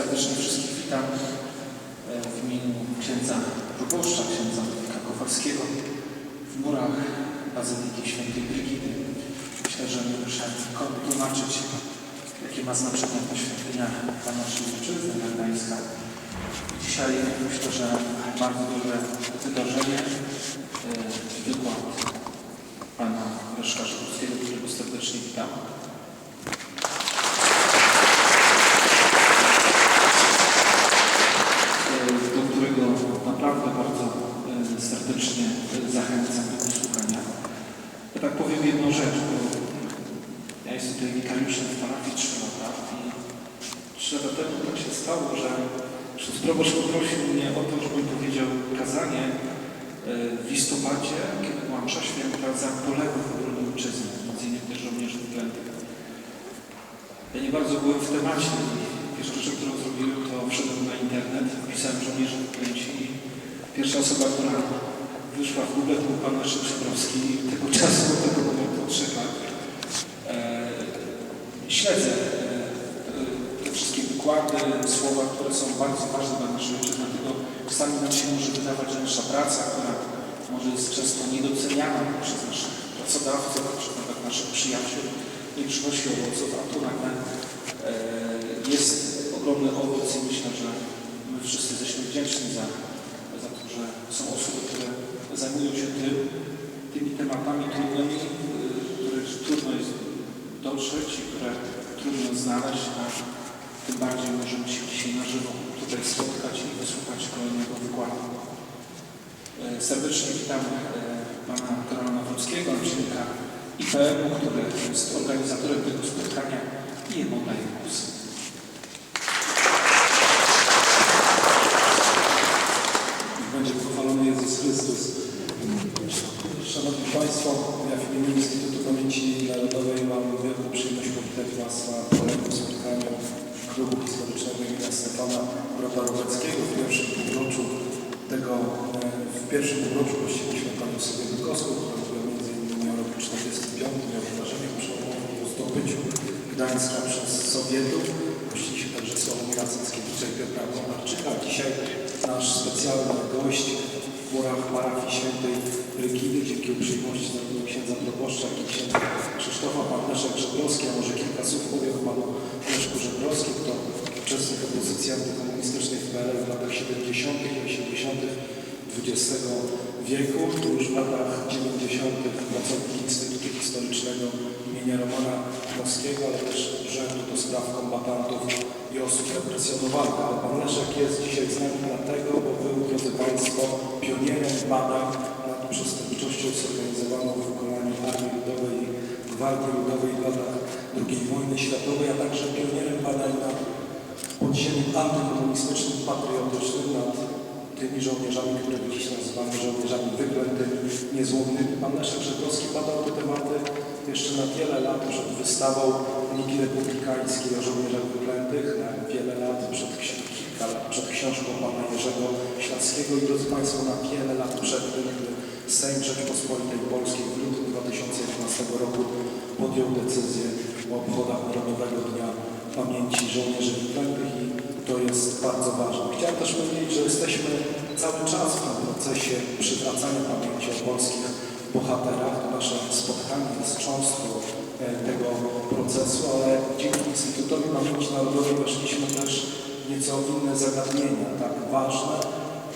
Serdecznie wszystkich witam e, w imieniu księdza proboszcza, księdza Ludwika w murach Bazyliki Świętej Brygidy. Myślę, że nie muszę nikomu tłumaczyć, jakie ma znaczenie poświęcenia dla naszej ojczyzny, Gdańska. Dzisiaj myślę, że bardzo duże wydarzenie, e, wykład pana Leszka Żydowskiego, którego serdecznie witam. e, do którego naprawdę bardzo e, serdecznie e, zachęcam do wysłuchania. Ja tak powiem jedną rzecz, bo tutaj wikariuszem w parafii 3 lata i 3 lata temu tak się stało, że ksiądz proboszcz poprosił mnie o to, żebym powiedział kazanie e, w listopadzie, kiedy była msza święta za poległych w obronie ojczyzny, między innymi też żołnierzy wyklętych. Ja nie bardzo byłem w temacie pierwsza rzecz, którą zrobiłem, to wszedłem na internet, wpisałem żołnierze wyklęci i pierwsza osoba, która wyszła w Google, to był pan Leszek Szebrowski. Tego czasu, tego momentu, od trzech lat, śledzę e, te wszystkie wykłady, słowa, które są bardzo ważne dla naszej ojczyzny, dlatego czasami nam się może wydawać, że nasza praca, która może jest często niedoceniana przez naszych pracodawców, czy naszych przyjaciół, nie przynosi owoców, a tu nagle e, jest ogromny owoc i myślę, że my wszyscy jesteśmy wdzięczni za, za to, że są osoby, które zajmują się tym, tymi tematami trudnymi, y, których trudno jest dotrzeć i które trudno znaleźć, a tym bardziej możemy się dzisiaj na żywo tutaj spotkać i wysłuchać kolejnego wykładu. E, Serdecznie witam e, pana Karola Nawrockiego, naczelnika IPM-u, który jest organizatorem tego spotkania i daję głos. Będzie pochwalony Jezus Chrystus. Szanowni Państwo, ja w imieniu Instytutu Pamięci Narodowej mam wielką przyjemność na kolejnym spotkaniu Klubu Historycznego imienia Stefana Robaroweckiego w pierwszym półroczu tego, e, w pierwszym półroczu gościliśmy Panią sobie Bykowską, która była o roku 45, miał wydarzenie przełomowe o zdobyciu Gdańska przez Sowietów. Gościliśmy także Sławomira Cęckiewicza i Piotra Konarczyka. Dzisiaj nasz specjalny gość w murach parafii świętej Rygidy, dzięki uprzejmości zarówno księdza proboszcza, jak i księdza Krzysztofa, pan Leszek Żebrowski, a może kilka słów powiem o panu Leszku Żebrowskim, to uczestnik opozycji antykomunistycznej w PRL w latach 70. i 80. XX wieku, już w latach 90. pracownik Instytutu Historycznego imienia Romana Dmowskiego, ale też Urzędu do Spraw Kombatantów i Osób Represjonowanych. Ale pan Leszek jest dzisiaj z nami dlatego, bo był, drodzy Państwo, pionierem badań nad przestępczością zorganizowaną w i Gwardii Ludowej w latach II wojny światowej, a także pionierem badań nad podziemiem antykomunistycznym, patriotycznym, nad tymi żołnierzami, których dziś nazywamy żołnierzami wyklętymi, niezłomnymi. Pan Leszek Żebrowski badał te tematy jeszcze na wiele lat przed wystawą Ligi Republikańskiej o żołnierzach wyklętych, na wiele lat przed, lat przed książką pana Jerzego Ślackiego i drodzy Państwo na wiele lat przed tym, Sejm Rzeczpospolitej Polskiej w lutym 2011 roku podjął decyzję o obchodach Narodowego Dnia Pamięci Żołnierzy Wyklętych i to jest bardzo ważne. Chciałem też powiedzieć, że jesteśmy cały czas w tym procesie przywracania pamięci o polskich bohaterach. Nasze spotkanie jest cząstką e, tego procesu, ale dzięki Instytutowi Pamięci Narodowej weszliśmy też nieco inne zagadnienia, tak ważne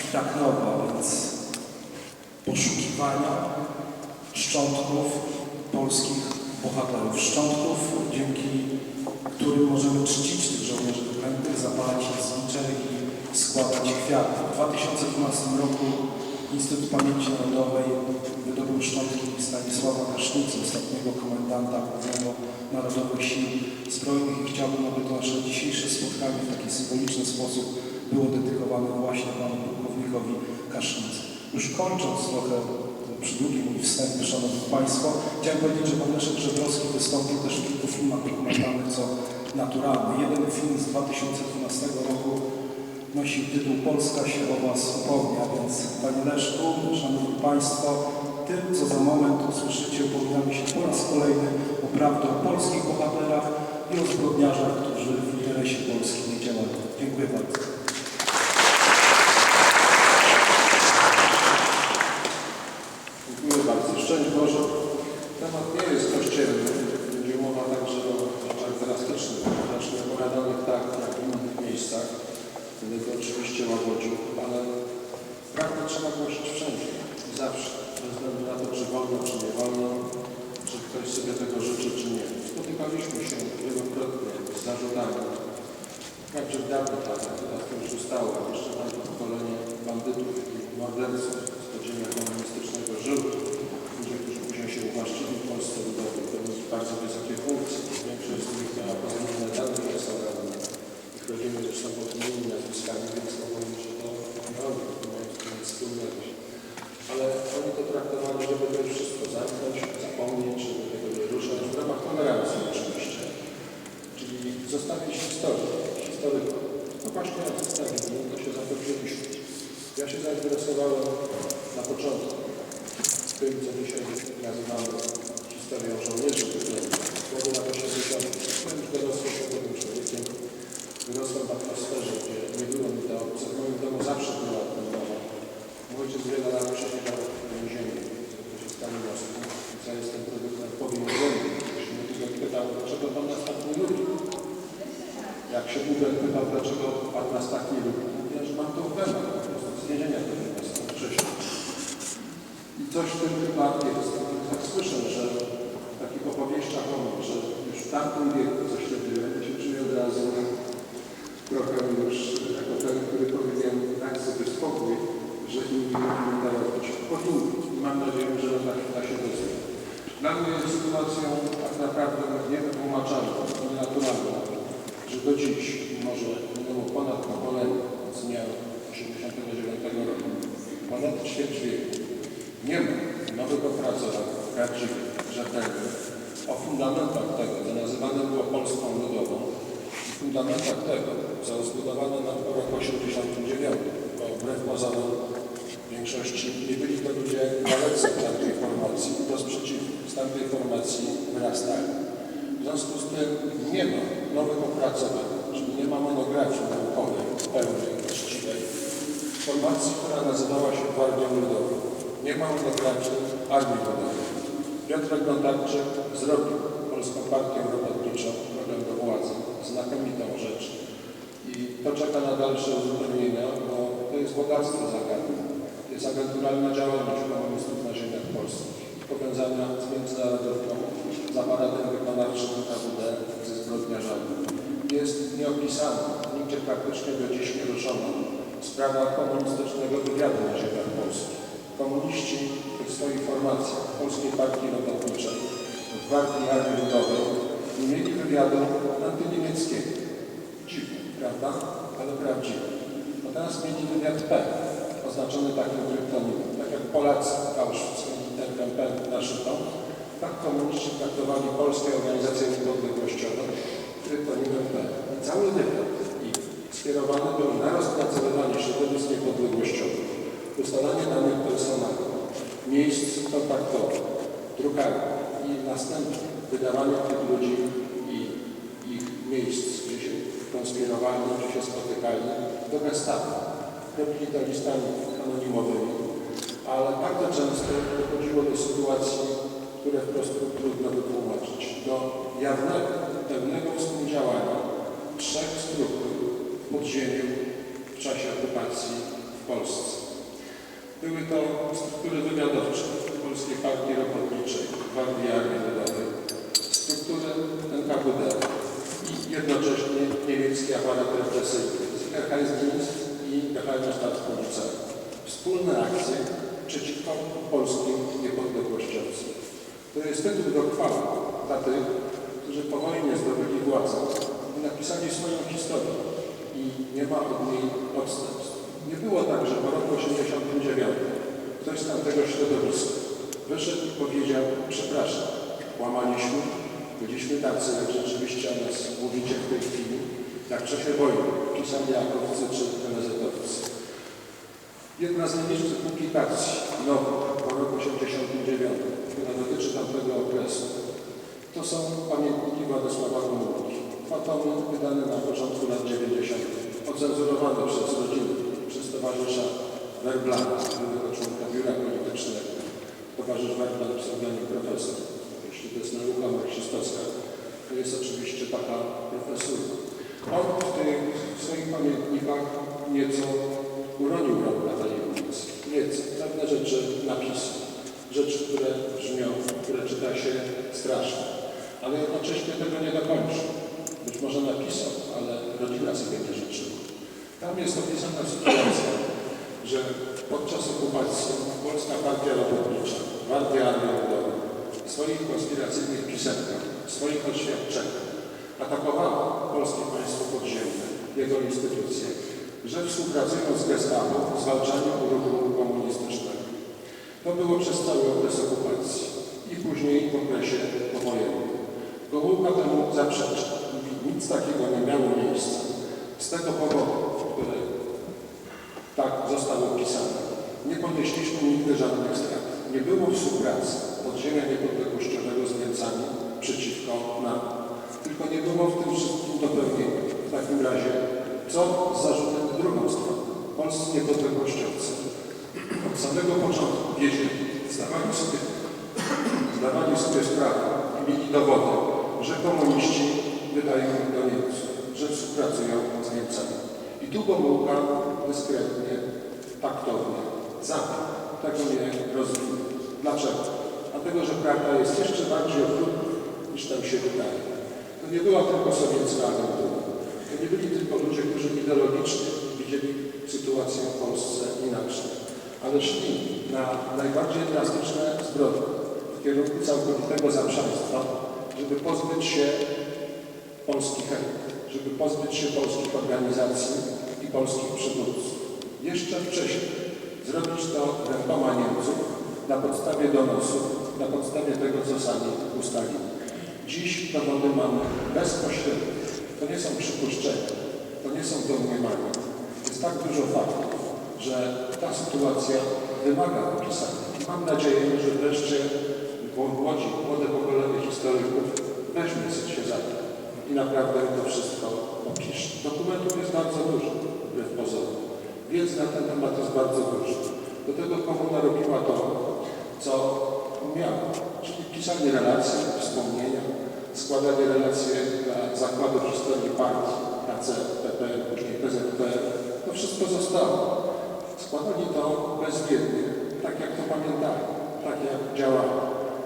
i tak nowe, więc poszukiwania szczątków polskich bohaterów. Szczątków, dzięki którym możemy czcić tych żołnierzy wyklętych, zapalać ich znicze i składać kwiaty. W 2012 roku Instytut Pamięci Narodowej wydobył szczątki Stanisława Kasznicy, ostatniego komendanta głównego Narodowych Sił Zbrojnych i chciałbym, aby to nasze dzisiejsze spotkanie w taki symboliczny sposób było dedykowane właśnie panu pułkownikowi Kasznicy. Już kończąc trochę przydługi mój wstęp, Szanowni Państwo, chciałem powiedzieć, że pan Leszek Żebrowski wystąpił też w kilku filmach dokumentalnych, co naturalne. Jeden film z 2012 roku nosi tytuł Polska się o Was upomina, więc Panie Leszku, Szanowni Państwo, tym, co za moment usłyszycie, upominamy się po raz kolejny o prawdę o polskich bohaterach i o zbrodniarzach, którzy w interesie Polski nie działali. Dziękuję bardzo. Dziękuję bardzo. Szczęść Boże. Temat nie jest kościelny. Będzie mowa także o rzeczach drastycznych, chociaż niepowiadanych tak jak w innych miejscach. To oczywiście łagodził, ale prawdę trzeba głosić wszędzie i zawsze, bez względu na to, czy wolno, czy nie wolno, czy ktoś sobie tego życzy, czy nie. Spotykaliśmy się wielokrotnie z zarzutami, Także w dawnych latach, teraz to już ustało, jeszcze tamto pokolenie bandytów i morderców z podziemia komunistycznego żył. Ludzie, którzy później się uwłaszczyli w Polsce Ludowej, to byli bardzo wysokie funkcje. Większość z nich miała pozamienne dane personalne. Ich rodziny zresztą pod innymi nazwiskami, więc mogą mówić, że to nie oni, to mają z tym nic wspólnego. Ale oni to traktowali, żeby to już wszystko zamknąć, zapomnieć, żeby tego nie ruszać, w ramach tolerancji oczywiście. Czyli zostawić historię, No właśnie jak zostawili, to się za to wzięliśmy. Ja się zainteresowałem na początku tym, co dzisiaj nazywamy historią żołnierzy wyklętych. Wtedy na 80. Byłem już dorosłym człowiekiem, człowiekiem. Wyrosłem w atmosferze, gdzie nie było mi to obce. W moim domu zawsze była ten mowa. Mój ojciec wiele lat przesiedział w więzieniu, to się stanie mocno. Więc ja jestem produktem powiększony. Jeśli mnie ktoś pytał, dlaczego pan nas tak nie lubi? Jak się Uber pytał, dlaczego pan nas tak nie lubi? Mówię, że mam to w wenach, po prostu z więzienia pewnie nas tam przeszło. I coś w tym chyba jest. Tak słyszę, że w takich opowieściach o mnie, że już w tamtym wieku coś robiłem, się czuję od razu trochę już jako ten, który powinien dać sobie spokój, że inni powinni dawać powinni. I mam nadzieję, że tak da się rozwijać. Dla mnie jest sytuacją tak naprawdę niewytłumaczalną, nienaturalną, że do dziś, mimo że minęło ponad pokolenie z dnia 1989 roku, ponad ćwierć wieku, nie ma nowego opracowań prawdziwych, rzetelnych, o fundamentach tego, co nazywane było Polską Ludową, i fundamentach tego, co zbudowano na roku 89, bo wbrew pozorom większości nie byli to ludzie dalecy od tamtej formacji, do sprzeciwu z tamtej formacji wyrastali. W związku z tym nie ma nowych opracowań, czyli nie ma monografii naukowej pełnej, uczciwej, formacji, która nazywała się Gwardią Ludową. Nie ma monografii Armii Ludowej. Piotr Gondarczyk zrobił Polską Partię Robotniczą drogę do władzy, znakomitą rzecz. I to czeka na dalsze uzupełnienia, bo to jest bogactwo zagadnień. Jest agenturalna działalność komunistów na ziemiach polskich, powiązana z międzynarodową, z aparatem wykonawczym KWD, ze zbrodniarzami. Jest nieopisana, nigdzie praktycznie do dziś nie ruszono sprawa komunistycznego wywiadu na ziemiach polskich. Komuniści w swoich formacjach Polskiej Partii Robotniczej, w Gwardii Armii Ludowej nie mieli wywiadu antyniemieckiego. Dziwne, prawda? Ale prawdziwe. No teraz mieli wywiad P, oznaczony takim kryptonimem. Tak jak Polacy w Auschwitz literkę P naszytą, tak komuniści traktowali polskie organizacje niepodległościowe kryptonimem P. I cały wywiad i skierowany był na rozpracowywanie środowisk niepodległościowych, ustalanie danych personalnych, miejsc kontaktowych, drukarni i następnie wydawanie tych ludzi i ich miejsc, gdzie się konspirowali, gdzie się spotykali, do gestapo. Robili to listami anonimowymi, ale bardzo często dochodziło do sytuacji, które wprost trudno wytłumaczyć, do jawnego, pełnego współdziałania trzech struktur w podziemiu w czasie okupacji w Polsce. Były to struktury wywiadowcze Polskiej Partii Robotniczej, Gwardii Armii Ludowej, struktury NKWD i jednocześnie niemiecki aparat represyjny, Sicherheitsdienst i Geheimstaatspolizei. Wspólne akcje przeciwko polskim niepodległościowcom. To jest tytuł do chwały dla tych, którzy po wojnie zdobyli władzę i napisali swoją historię i nie ma od niej odstępstw. Nie było tak, że po roku 89 ktoś z tamtego środowiska wyszedł i powiedział, przepraszam, łamaliśmy, byliśmy tacy, jak rzeczywiście o nas mówicie w tej chwili, jak w czasie wojny, ci sami Jakowcy czy NZ-owcy. Jedna z najbliższych publikacji nowych po roku 89, która dotyczy tamtego okresu, to są pamiętniki Władysława Gomułki. Faton wydany na początku lat 90. Ocenzurowany przez rodziny, towarzysza Werblana, byłego członka biura politycznego. Towarzysz Werblan pseudonim profesor. Jeśli to jest nauka marksistowska, to jest oczywiście taka profesura. On w tych swoich pamiętnikach nieco uronił rąk na tajemnicy. Nieco. Pewne rzeczy napisał. Rzeczy, które brzmią, które czyta się strasznie. Ale jednocześnie tego nie dokończył. Być może napisał, ale rodzina sobie nie życzyła. Tam jest opisana sytuacja, że podczas okupacji Polska Partia Robotnicza, Gwardia Armii Ludowej w swoich konspiracyjnych pisemkach, w swoich oświadczeniach atakowała polskie państwo podziemne, jego instytucje, że współpracują z Gestapo w zwalczaniu ruchu komunistycznego. To było przez cały okres okupacji i później w okresie powojennym. Gomułka temu zaprzecza. Mówi, nic takiego nie miało miejsca. Z tego powodu, tak został opisany, nie ponieśliśmy nigdy żadnych strat. Nie było współpracy podziemia niepodległościowego z Niemcami przeciwko nam. Tylko nie było w tym wszystkim dopełnienia. W takim razie, co z zarzutem drugą stronę? Polscy niepodległościowcy od samego początku wiedzieli, zdawali sobie, zdawali sobie sprawę i mieli dowody, że komuniści wydają do Niemców, że współpracują z Niemcami. I tu Gomułka dyskretnie, taktownie zabrał. Tego nie rozumiem. Dlaczego? Dlatego, że prawda jest jeszcze bardziej okrutna niż tam się wydaje. To nie była tylko sowiecka agentura. To nie byli tylko ludzie, którzy ideologicznie widzieli sytuację w Polsce inaczej, ale szli na najbardziej drastyczne zbrodnie w kierunku całkowitego zaprzaństwa, żeby pozbyć się polskich elit, żeby pozbyć się polskich organizacji i polskich przywódców. Jeszcze wcześniej zrobić to rękoma Niemców na podstawie donosów, na podstawie tego, co sami ustalili. Dziś dowody mamy bezpośrednie. To nie są przypuszczenia, to nie są domniemania. Jest tak dużo faktów, że ta sytuacja wymaga opisania. Mam nadzieję, że wreszcie młodzi, młode pokolenie historyków weźmie się za i naprawdę to wszystko opisze. Dokumentów jest bardzo dużo, wbrew pozorom. Wiedzy na ten temat jest bardzo dużo. Do tego komuna robiła to, co umiała, czyli pisanie relacji, wspomnienia, składanie relacji dla zakładu historii partii, KC, PP, później PZPR. To wszystko zostało. Składali to bezwiednie, tak jak to pamiętali, tak jak działało.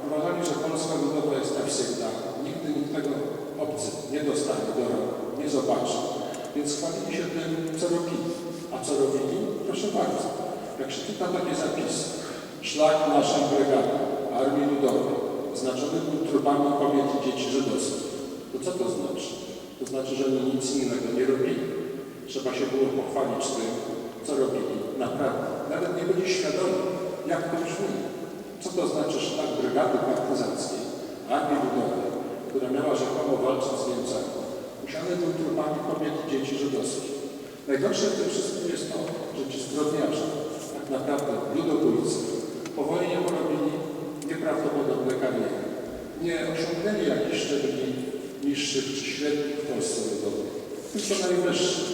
Uważali, że Polska Ludowa jest nawsygna. Nigdy nikt tego obcy nie dostanie do rąk, nie zobaczy. Więc chwalili się tym, co robili. A co robili? Proszę bardzo. Jak się czyta takie zapisy, szlak naszej brygady, Armii Ludowej, znaczony był trupami kobiet i dzieci żydowskich. To co to znaczy? To znaczy, że oni nic innego nie robili. Trzeba się było pochwalić tym, co robili. Naprawdę. Nawet nie byli świadomi, jak to brzmi. Co to znaczy szlak brygady partyzanckiej, Armii Ludowej, która miała rzekomo walczyć z Niemcami. Musiany był trupami kobiet i dzieci żydowskich. Najgorsze w tym wszystkim jest to, że ci zbrodniarze, tak naprawdę ludobójcy, po wojnie porobili nieprawdopodobne kariery. Nie osiągnęli jakichś szczebli niższych czy średnich w Polsce Ludowej, tylko najwyższych.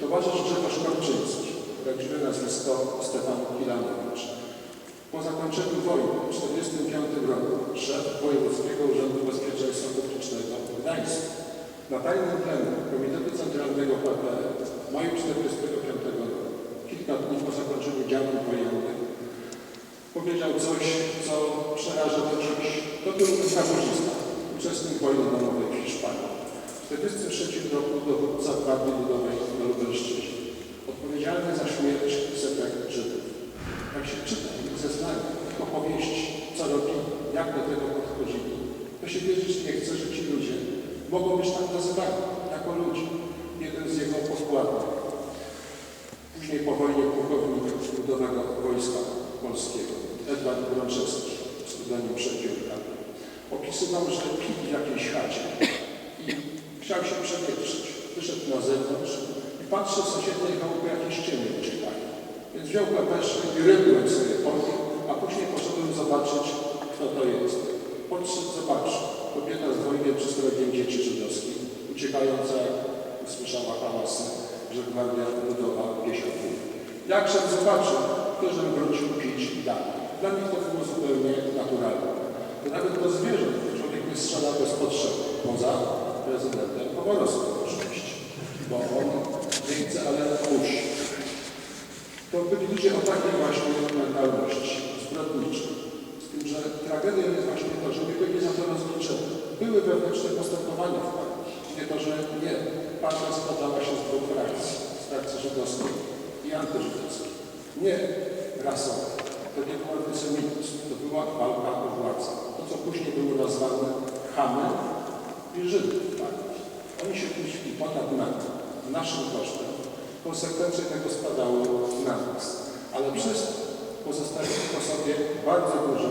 Towarzysz Grzegorz Korczyński, prawdziwe nazwisko Stefan Kilanowicz. Po zakończeniu wojny w 1945 roku szef Wojewódzkiego Urzędu Bezpieczeństwa Publicznego w Gdańsku na tajnym plenum Komitetu Centralnego PPR w maju 1945 roku, kilka dni po zakończeniu działań wojennych, powiedział coś, co przeraża do dziś. To był kamerzysta, uczestnik wojny domowej w Hiszpanii. W 1943 roku dowódca Gwardii Ludowej na Lubelszczyźnie. Odpowiedzialny za śmierć setek Żydów. Jak się czyta ich zeznania, ich opowieści, co robili, jak do tego podchodzili, to się wierzyć nie chce, że ci ludzie mogą być tak nazywani jako ludzie. Jeden z jego podkładów. Później po wojnie pułkownik Ludowego Wojska Polskiego, Edward Brączewski, pseudonim Przepiórka, opisywał, że pili w jakiejś chacie i chciał się przewietrzyć. Wyszedł na zewnątrz i patrzy w sąsiedniej chałupy jakieś cienie uciekają. Więc wziął pepeszę i rybyłem sobie po a później poszedłem zobaczyć, kto to jest. Podszedł, zobaczył. Kobieta z dwojgiem przystrojem dzieci żydowskich uciekająca, usłyszała hałasy, że Gwardia Ludowa wiesia tłum. Jak szef zobaczył, to że wrócił pić dalej. Dla nich to było zupełnie naturalne. To nawet do zwierząt człowiek nie strzela bez potrzeby, poza prezydentem Komorowskim oczywiście, bo on nie chce, ale musi. To byli ludzie o takiej właśnie mentalności, zbrodniczej. Tym, że właśnie to, że byli za to rozliczeni. Były wewnętrzne postępowania w partii. To, że nie. Partia składała się z dwóch frakcji. Z frakcji żydowskiej i antyżydowskiej. Nie rasowej. To nie był antysemityzm. To była walka o władzę. To, co później było nazwane chamy i Żydów w. Oni się puścili ponad nami, naszym kosztem. Konsekwencje tego spadały na nas. Ale przez to pozostawili po sobie bardzo dużo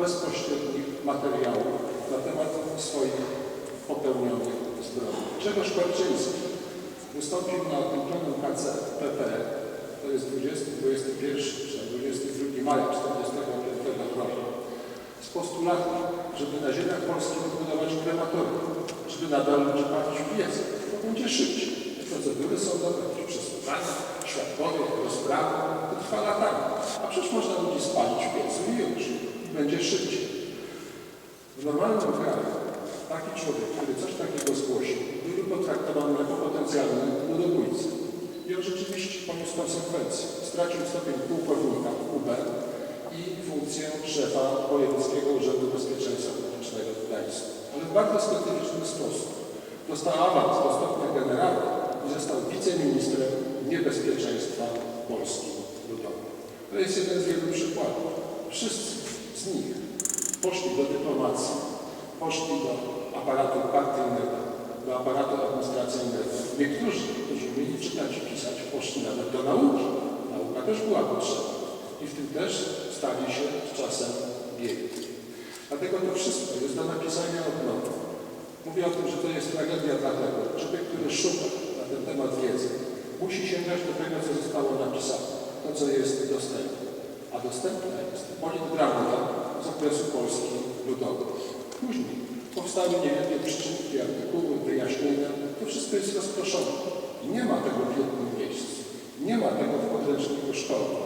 bezpośrednich materiałów na temat swoich popełnionych zbrodni. Grzegorz Korczyński wystąpił na tym KC PP, to jest 20, 21, czy 22 maja 1945 roku, z postulatem, żeby na ziemiach polskich wybudować krematorium, żeby nadal ludzi palić w piece. To będzie szybciej. Procedury sądowe, przesłuchania, świadkowie, rozprawy, to trwa latami. A przecież można ludzi spalić w piecu i już. I będzie szybciej. W normalnym kraju taki człowiek, który coś takiego zgłosił, byłby potraktowany jako potencjalny ludobójca. I on rzeczywiście poniósł konsekwencje. Stracił stopień pułkownika UB i funkcję szefa Wojewódzkiego Urzędu Bezpieczeństwa Publicznego w Gdańsku. Ale w bardzo specyficzny sposób. Dostał awans do stopnia generała i został wiceministrem niebezpieczeństwa Polski Ludowej. To jest jeden z wielu przykładów. Wszyscy z nich poszli do dyplomacji, poszli do aparatu partyjnego, do aparatu administracyjnego. Niektórzy, którzy umieli czytać i pisać, poszli nawet do nauki. Nauka też była potrzebna. I w tym też stali się z czasem biegli. Dlatego to wszystko jest do napisania od nowa. Mówię o tym, że to jest tragedia dlatego, człowiek, który szuka na ten temat wiedzy, musi sięgać do tego, co zostało napisane, to, co jest dostępne. A dostępna jest politgrafia z okresu Polski Ludowej. Później powstały niewielkie przyczynki, artykuły, wyjaśnienia. To wszystko jest rozproszone. I nie ma tego w jednym miejscu. Nie ma tego w podręczniku szkolnym.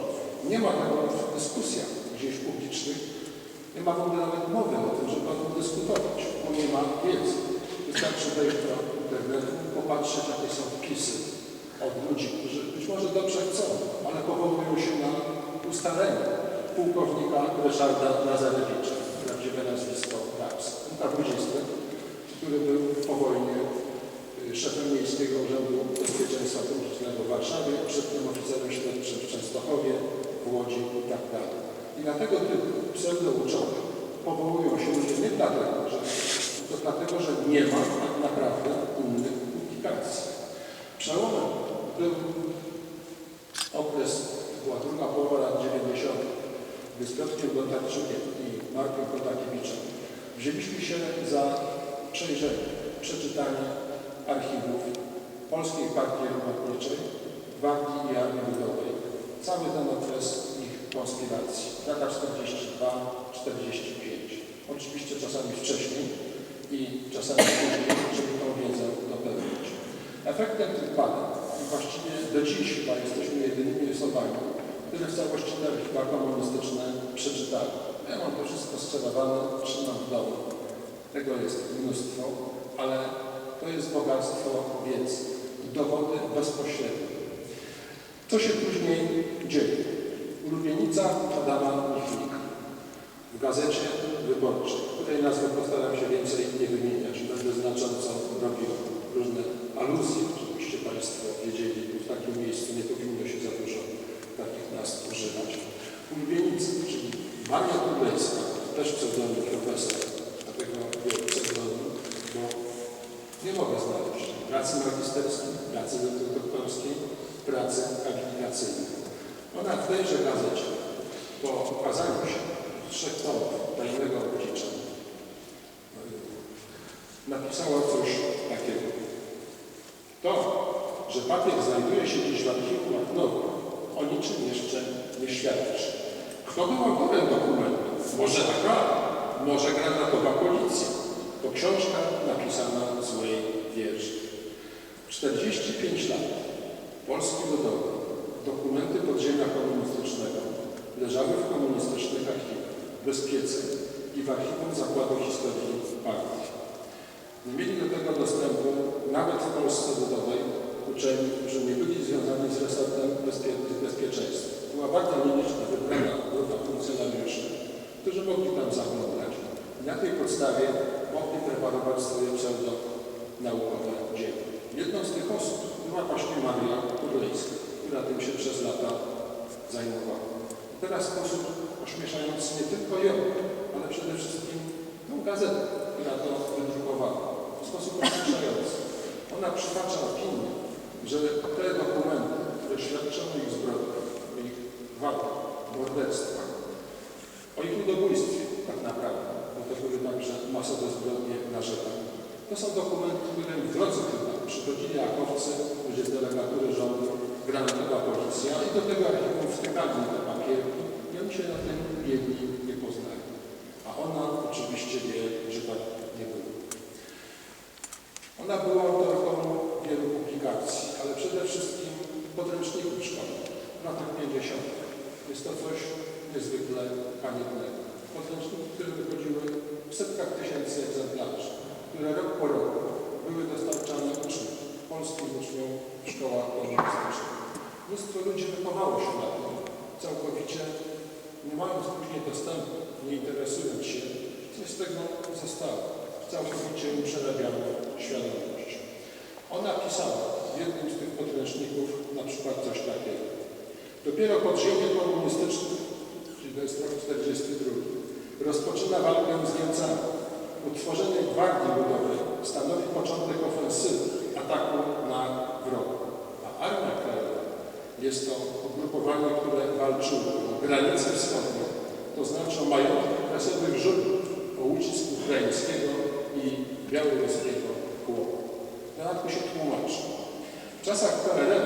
Nie ma tego w dyskusjach gdzieś publicznych. Nie ma w ogóle nawet mowy o tym, żeby o tym dyskutować, bo nie ma wiedzy. Wystarczy wejść do internetu, popatrzeć, jakie są wpisy od ludzi, którzy być może dobrze chcą, ale powołują się na ustalenie pułkownika Ryszarda Nazarewicza, prawdziwe nazwisko Raps, kabudzisty, który był po wojnie y, szefem Miejskiego Urzędu Bezpieczeństwa Publicznego w Warszawie, przedtem oficerem śledczym w Częstochowie, w Łodzi tak dalej. I na tego typu pseudouczone powołują się ludzie nie dlatego, że to dlatego, że nie ma tak naprawdę innych publikacji. Przełomem był okres, była druga połowa lat 90., gdy z Piotrkiem Gontarczykiem i Markiem Kotakiewiczem wzięliśmy się za przejrzenie, przeczytanie archiwów Polskiej Partii Robotniczej, Gwardii i Armii Ludowej. Cały ten okres ich konspiracji, lata 42-45. Oczywiście czasami wcześniej i czasami później, żeby tą wiedzę dopełnić. Efektem tych badań, właściwie do dziś chyba jesteśmy jedynymi osobami, które w całości te archiwa komunistyczne przeczytali. Ja mam to wszystko skrzyżowane, trzymam w domu. Tego jest mnóstwo, ale to jest bogactwo wiedzy i dowody bezpośrednie. Co się później dzieje? Ulubienica Adama Michnika w gazecie wyborczej, której nazwę postaram się więcej nie wymieniać. Będę znacząco robił różne aluzje, Państwo wiedzieli, w takim miejscu nie powinno się za dużo takich nazw używać. Ulubienicy, czyli Maria Królewska, też pseudonim profesor, dlatego pseudonim, bo nie mogę znaleźć pracy magisterskiej, pracy doktorskiej, pracy habilitacyjnej. Ona w tejże gazecie po ukazaniu się trzech tomów tajnego obliczenia napisała coś takiego. To, że papier znajduje się dziś w archiwum Łatnowa, o niczym jeszcze nie świadczy. Kto był autorem dokumentu? Może taka, może granatowa policja. To książka napisana w złej wierze. 45 lat Polski Ludowej dokumenty podziemia komunistycznego leżały w komunistycznych archiwach, bezpiece i w archiwum Zakładu Historii Partii. Nie mieli do tego dostępu nawet w Polsce Ludowej uczeni, którzy nie byli związani z resortem bezpie bezpieczeństwa. Była bardzo nieliczna, wybrana grupa funkcjonariuszy, którzy mogli tam zaglądać. Na tej podstawie mogli preparować swoje pseudonaukowe dzieła. Jedną z tych osób była właśnie Maria Turlejska, która tym się przez lata zajmowała. I teraz w sposób ośmieszający nie tylko ją, ale przede wszystkim tą gazetę, która to wydrukowała. W sposób ośmieszający. Ona przytacza opinię, że te dokumenty, które świadczą o ich zbrodniach, o ich gwałtach, morderstwach, o ich ludobójstwie tak naprawdę, bo to były także masowe zbrodnie na Żydach. To są dokumenty, które w drodze chyba przychodzili akowcy, ludzie z delegatury rządu, granatowa policja i do tego archiwum wtykali te papierki i oni się na tym jedni nie poznali. A ona oczywiście wie, że tak nie było. Ona była autorką wielu publikacji, ale przede wszystkim podręczników szkolnych w latach 50. Jest to coś niezwykle haniebnego. Podręczniki, które wychodziły w setkach tysięcy egzemplarzy, które rok po roku były dostarczane uczniom, polskim uczniom w szkołach komunistycznych. Mnóstwo ludzi wychowało się na tym, całkowicie nie mając później dostępu, nie interesując się, coś z tego zostało. Całkowicie im przerabiało świadomość. Ona pisała jednym z tych podręczników na przykład coś takiego. Dopiero podziemie komunistyczne, czyli to jest rok 42, rozpoczyna walkę z Niemcami. Utworzenie Gwardii Ludowej stanowi początek ofensywy, ataku na wroga. A Armia Krajowa jest to ugrupowanie, które walczyło o granicę wschodnią, to znaczy o majątek okresowych Żydów, o ucisk ukraińskiego i białoruskiego chłopu. Dodatku się tłumaczy. W czasach PRL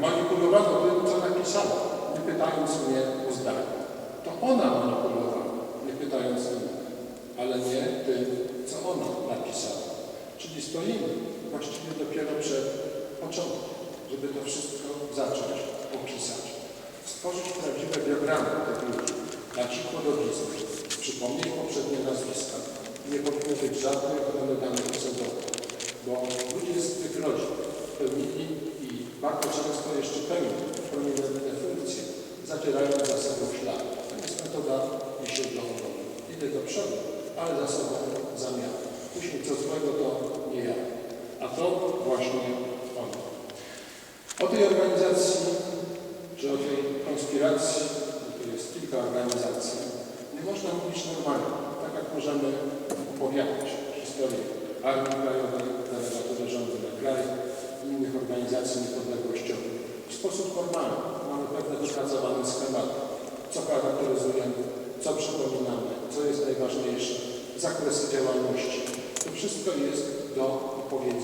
manipulowano tym, co napisała, nie pytając mnie o zdanie. To ona manipulowała, nie pytając mnie, ale nie tym, co ona napisała. Czyli stoimy właściwie dopiero przed początkiem, żeby to wszystko zacząć opisać. Stworzyć prawdziwe biogramy tych ludzi, dać ich podobizny, przypomnieć poprzednie nazwiska. Nie powinno być ochrony danych osobowych, bo ludzie z tych rodzin bardzo często jeszcze pełnią prominentne funkcje, zacierając za sobą ślad. To jest metoda oboru. Idę do przodu, ale za sobą zamiar. Później co złego to nie ja. A to właśnie ono. O tej organizacji, czy o tej konspiracji, to jest kilka organizacji, nie można mówić normalnie, tak jak możemy opowiadać historię Armii Krajowej, Delegatury Rządu na Kraj i innych organizacji niepodległościowych. W sposób formalny mamy pewne wypracowane schematy, co charakteryzujemy, co przypominamy, co jest najważniejsze, zakresy działalności. To wszystko jest do opowiedzenia.